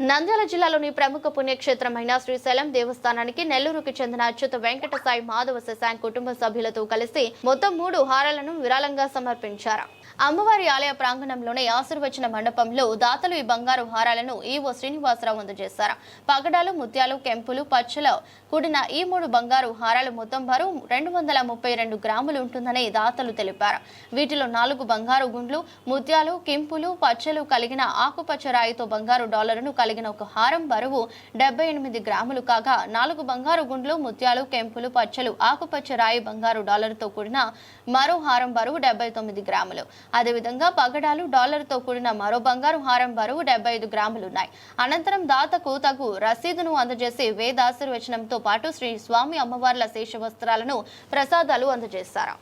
నంద్యాల జిల్లాలోని ప్రముఖ పుణ్యక్షేత్రమైన శ్రీశైలం దేవస్థానానికి నెల్లూరుకు చెందిన అచ్యుత వెంకట సాయి మాధవ శశాంక్ కుటుంబ సభ్యులతో కలిసి మొత్తం మూడు హారాలను విరాళంగా సమర్పించారు. అమ్మవారి ఆలయ ప్రాంగణంలోని ఆశీర్వచన మండపంలో దాతలు ఈ బంగారు హారాలను ఈవో శ్రీనివాసరావు అందజేశారు. పగడాలు ముత్యాలు కెంపులు పచ్చల కూడిన ఈ మూడు బంగారు హారాలు మొత్తం బరువు రెండు వందల ముప్పై రెండు గ్రాములు ఉంటుందని దాతలు తెలిపారు. వీటిలో నాలుగు బంగారు గుండ్లు ముత్యాలు కింపులు పచ్చలు కలిగిన ఆకుపచ్చ రాయితో బంగారు డాలర్ను కలిగిన ఒక హారం బరువు డెబ్బై ఎనిమిది గ్రాములు కాగా నాలుగు బంగారు గుండ్లు ముత్యాలు కెంపులు పచ్చలు ఆకుపచ్చ రాయి బంగారు డాలర్తో కూడిన మరో హారం బరువు డెబ్బై తొమ్మిది గ్రాములు. అదేవిధంగా పగడాలు డాలర్తో కూడిన మరో బంగారు హారం బరువు డెబ్బై ఐదు గ్రాములున్నాయి. అనంతరం దాతకు తగు రసీదును అందజేసి వేదాశీర్వచనంతో పాటు శ్రీ స్వామి అమ్మవార్ల శేష వస్త్రాలను ప్రసాదాలు అందజేశారు.